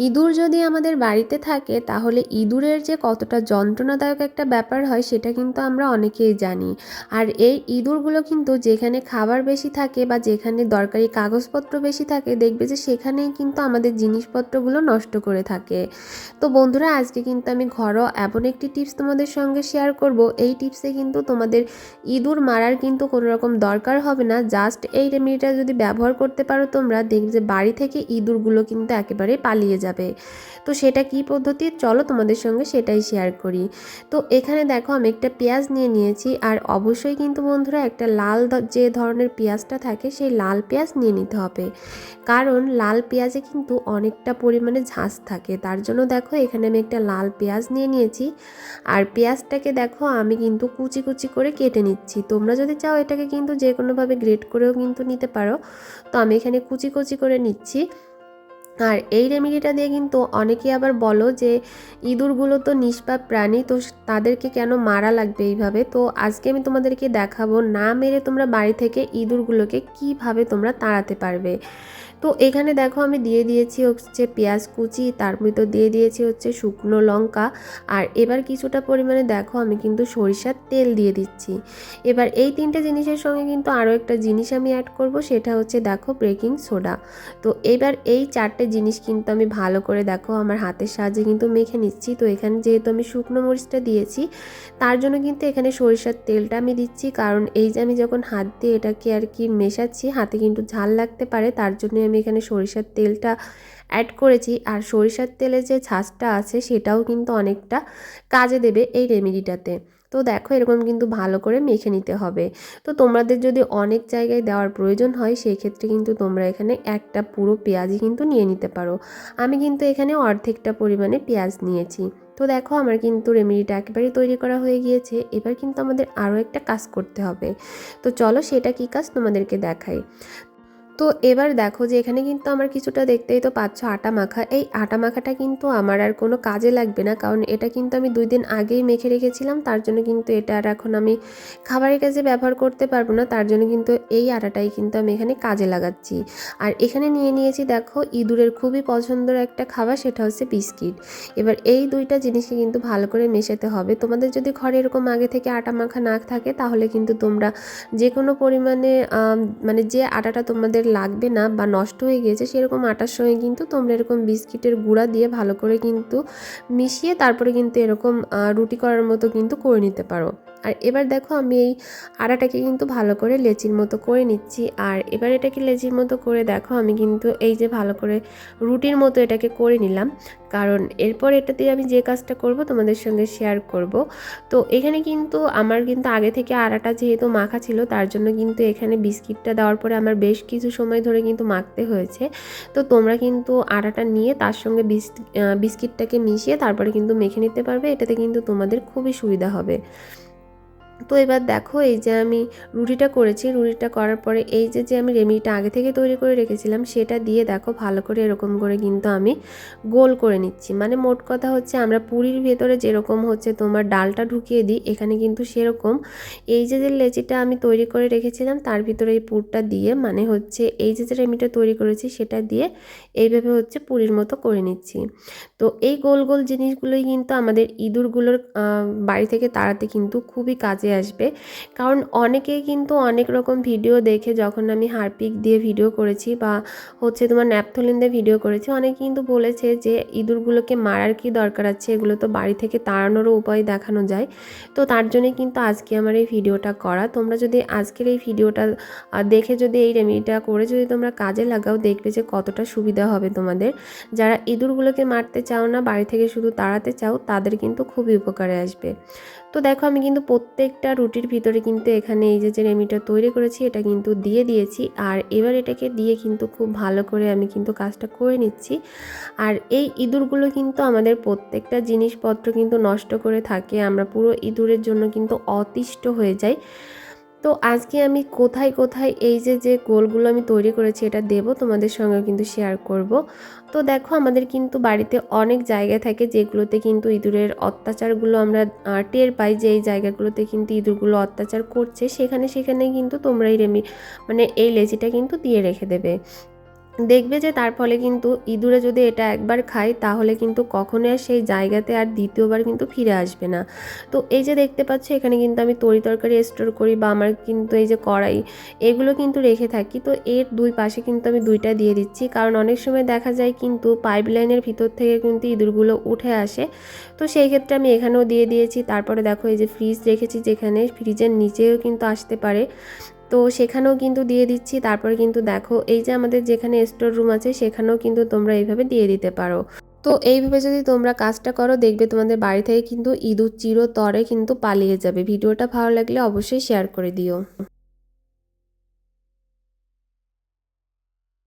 ইঁদুর যদি আমাদের বাড়িতে থাকে, তাহলে ইঁদুরের যে কতটা যন্ত্রণাদায়ক একটা ব্যাপার হয়, সেটা কিন্তু আমরা অনেকেই জানি। আর এই ইঁদুরগুলো কিন্তু যেখানে খাবার বেশি থাকে বা যেখানে দরকারি কাগজপত্র বেশি থাকে, দেখবে যে সেখানেই কিন্তু আমাদের জিনিসপত্রগুলো নষ্ট করে থাকে। তো বন্ধুরা, আজকে কিন্তু আমি ঘরোয়া এমন একটি টিপস তোমাদের সঙ্গে শেয়ার করব। এই টিপসে কিন্তু তোমাদের ইঁদুর মারার কিন্তু কোনো রকম দরকার হবে না। জাস্ট এই রেমেডিটা যদি ব্যবহার করতে পারো তোমরা, দেখবে যে বাড়ি থেকে ইঁদুরগুলো কিন্তু একেবারে পালিয়ে যাবে তো সেটা কি পদ্ধতি? চলো তোমাদের সঙ্গে সেটাই শেয়ার করি। তো এখানে দেখো আমি একটা পেঁয়াজ নিয়ে নিয়েছি আর অবশ্যই কিন্তু বন্ধুরা একটা লাল যে ধরনের পেঁয়াজটা থাকে সেই লাল পেঁয়াজ নিয়ে নিতে হবে। কারণ লাল পেঁয়াজে কিন্তু অনেকটা পরিমাণে ঝাঁস থাকে। তার জন্য দেখো এখানে আমি একটা লাল পেঁয়াজ নিয়ে নিয়েছি। আর পেঁয়াজটাকে দেখো আমি কিন্তু কুচি কুচি করে কেটে নিচ্ছি। তোমরা যদি চাও এটাকে কিন্তু যে কোনোভাবে গ্রেট করেও কিন্তু নিতে পারো। তো আমি এখানে কুচি কুচি করে নিচ্ছি। আর এই রেমিডিটা দিয়ে কিন্তু অনেকে আবার বলো যে, ইঁদুরগুলো তো নিষ্পাপ প্রাণী, তো তাদেরকে কেন মারা লাগবে এইভাবে? তো আজকে আমি তোমাদেরকে দেখাবো না মেরে তোমরা বাড়ি থেকে ইঁদুরগুলোকে কীভাবে তোমরা তাড়াতে পারবে। তো এখানে দেখো আমি দিয়ে দিয়েছি হচ্ছে পেঁয়াজ কুচি, তার ভিতর দিয়ে দিয়েছি হচ্ছে শুকনো লঙ্কা। আর এবার কিছুটা পরিমাণে দেখো আমি কিন্তু সরিষার তেল দিয়ে দিচ্ছি। এবার এই তিনটে জিনিসের সঙ্গে কিন্তু আরও একটা জিনিস আমি অ্যাড করব, সেটা হচ্ছে দেখো বেকিং সোডা তো এবার এই চারটে জিনিস কিন্তু আমি ভালো করে দেখো আমার হাতের সাহায্যে কিন্তু মেখে নিচ্ছি। তো এখানে যেহেতু আমি শুকনো মরিচটা দিয়েছি, তার জন্য কিন্তু এখানে সরিষার তেলটা আমি দিচ্ছি। কারণ এই যে আমি যখন হাত দিয়ে এটাকে আর কি মেশাচ্ছি, হাতে কিন্তু ঝাল লাগতে পারে, তার জন্য আমি এখানে সরিষার তেলটা অ্যাড করেছি। আর সরিষার তেলে যে ছাঁচটা আছে, সেটাও কিন্তু অনেকটা কাজে দেবে এই রেমেডিটাতে। তো দেখো, এরকম কিন্তু ভালো করে মেখে নিতে হবে। তো তোমাদের যদি অনেক জায়গায় দেওয়ার প্রয়োজন হয় সেই ক্ষেত্রে কিন্তু তোমরা এখানে একটা পুরো পেঁয়াজই কিন্তু নিয়ে নিতে পারো। আমি কিন্তু এখানে অর্ধেকটা পরিমাণে পেঁয়াজ নিয়েছি। তো দেখো, আমার কিন্তু রেমেডিটা একেবারেই তৈরি করা হয়ে গিয়েছে। এবার কিন্তু আমাদের আরও একটা কাজ করতে হবে। তো চলো, সেটা কী কাজ তোমাদেরকে দেখাই। তো এবার দেখো যে এখানে কিন্তু আমার কিছুটা দেখতেই তো পাচ্ছ আটা মাখা। এই আটা মাখাটা কিন্তু আমার আর কোনো কাজে লাগবে না, কারণ এটা কিন্তু আমি দুই দিন আগেই মেখে রেখেছিলাম, তার জন্য কিন্তু এটা আর এখন আমি খাবারের কাজে ব্যবহার করতে পারব না, তার জন্য কিন্তু এই আটাটাই কিন্তু আমি এখানে কাজে লাগাচ্ছি। আর এখানে নিয়ে নিয়েছি দেখো ইঁদুরের খুবই পছন্দের একটা খাবার, সেটা হচ্ছে বিস্কিট। এবার এই দুইটা জিনিসকে কিন্তু ভালো করে মেশাতে হবে। তোমাদের যদি ঘরে এরকম আগে থেকে আটা মাখা না থাকে, তাহলে কিন্তু তোমরা যে কোনো পরিমাণে মানে যে আটাটা তোমাদের লাগবে না বা নষ্ট হয়ে গিয়েছে, সেরকম আটার সঙ্গে কিন্তু তোমরা এরকম বিস্কিটের গুঁড়া দিয়ে ভালো করে কিন্তু মিশিয়ে তারপরে কিন্তু এরকম রুটি করার মতো কিন্তু করে নিতে পারো। আর এবার দেখো আমি এই আটাটাকে কিন্তু ভালো করে লেচির মতো করে নিচ্ছি। আর এবার এটাকে লেচির মতো করে দেখো আমি কিন্তু এই যে ভালো করে রুটির মতো এটাকে করে নিলাম। কারণ এরপর এটাতে আমি যে কাজটা করব তোমাদের সঙ্গে শেয়ার করব। তো এখানে কিন্তু আমার কিন্তু আগে থেকে আটাটা যেহেতু মাখা ছিল, তার জন্য কিন্তু এখানে বিস্কিটটা দেওয়ার পরে আমার বেশ কিছু সময় ধরে কিন্তু মাখতে হয়েছে। তো তোমরা কিন্তু আটাটা নিয়ে তার সঙ্গে বিস- বিস্কিটটাকে মিশিয়ে তারপরে কিন্তু মেখে নিতে পারবে। এটাতে কিন্তু তোমাদের খুবই সুবিধা হবে। তো এবার দেখো এই যে আমি রুটিটা করেছি, রুটিটা করার পরে এই যে যে আমি রেমিটা আগে থেকে তৈরি করে রেখেছিলাম, সেটা দিয়ে দেখো ভালো করে এরকম করে কিন্তু আমি গোল করে নিচ্ছি। মানে মোট কথা হচ্ছে আমরা পুরীর ভেতরে যেরকম হচ্ছে তোমার ডালটা ঢুকিয়ে দিই, এখানে কিন্তু সেরকম। এই যে যে লেচিটা আমি তৈরি করে রেখেছিলাম, তার ভিতরে এই পুরটা দিয়ে মানে হচ্ছে এই যে যে রেমিটা তৈরি করেছি, সেটা দিয়ে এইভাবে হচ্ছে পুরীর মতো করে নিচ্ছি। তো এই গোল গোল জিনিসগুলোই কিন্তু আমাদের ইঁদুরগুলোর বাড়ি থেকে তাড়াতে কিন্তু খুবই কাজে আসবে। কারণ অনেকেই কিন্তু অনেক রকম ভিডিও দেখে যখন আমি হারপিক দিয়ে ভিডিও করেছি বা হচ্ছে তোমার ন্যাপথলিন দিয়ে ভিডিও করেছি অনেকে কিন্তু বলেছে যে ইঁদুরগুলোকে মারার কি দরকার আছে, এগুলো তো বাড়ি থেকে তাড়ানোরও উপায় দেখানো যায়। তো তার জন্যই কিন্তু আজকে আমার এই ভিডিওটা করা। তোমরা যদি আজকের এই ভিডিওটা দেখে যদি এই রেমেডিটা করে যদি তোমরা কাজে লাগাও, দেখবে যে কতটা সুবিধা হবে তোমাদের। যারা ইঁদুরগুলোকে মারতে চাও না, বাড়ি থেকে শুধু তাড়াতে চাও, তাদের কিন্তু খুবই উপকারে আসবে। তো দেখো আমি কিন্তু প্রত্যেকটা রুটির ভিতরে কিন্তু এখানে এই যে যে রেমিটা তৈরি করেছি, এটা কিন্তু দিয়ে দিয়েছি। আর এবার এটাকে দিয়ে কিন্তু খুব ভালো করে আমি কিন্তু কাজটা করে নিচ্ছি। আর এই ইঁদুরগুলো কিন্তু আমাদের প্রত্যেকটা জিনিসপত্র কিন্তু নষ্ট করে থাকে। আমরা পুরো ইঁদুরের জন্য কিন্তু অতিষ্ঠ হয়ে যাই। তো আজকে আমি কোথায় কোথায় এই যে যে গোলগুলো আমি তৈরি করেছি এটা দেব, তোমাদের সঙ্গে কিন্তু শেয়ার করব। তো দেখো আমাদের কিন্তু বাড়িতে অনেক জায়গা থাকে যেগুলোতে কিন্তু ইঁদুরের অত্যাচারগুলো আমরা টের পাই যে এই জায়গাগুলোতে কিন্তু ইঁদুরগুলো অত্যাচার করছে। সেখানে সেখানে কিন্তু তোমরা এই রেমি মানে এই লেজিটা কিন্তু দিয়ে রেখে দেবে। দেখবে যে তার ফলে কিন্তু ইঁদুরে যদি এটা একবার খায়, তাহলে কিন্তু কখনো আর সেই জায়গাতে আর দ্বিতীয়বার কিন্তু ফিরে আসবে না। তো এই যে দেখতে পাচ্ছ, এখানে কিন্তু আমি তরি তরকারি স্টোর করি বা আমার কিন্তু এই যে কড়াই, এগুলো কিন্তু রেখে থাকি। তো এর দুই পাশে কিন্তু আমি দুইটা দিয়ে দিচ্ছি, কারণ অনেক সময় দেখা যায় কিন্তু পাইপ লাইনের ভিতর থেকে কিন্তু ইঁদুরগুলো উঠে আসে। তো সেই ক্ষেত্রে আমি এখানেও দিয়ে দিয়েছি। তারপরে দেখো এই যে ফ্রিজ রেখেছি, যেখানে ফ্রিজের নিচেও কিন্তু আসতে পারে। তো সেখানেও কিন্তু দিয়ে দিচ্ছি। তারপরে কিন্তু দেখো, এই যে আমাদের যেখানে স্টোর রুম আছে, সেখানেও কিন্তু তোমরা এইভাবে দিয়ে দিতে পারো। তো এইভাবে যদি তোমরা কাজটা করো, দেখবে তোমাদের বাড়ি থেকে কিন্তু ইঁদুর চিরতরে কিন্তু পালিয়ে যাবে। ভিডিওটা ভালো লাগলে অবশ্যই শেয়ার করে দিও।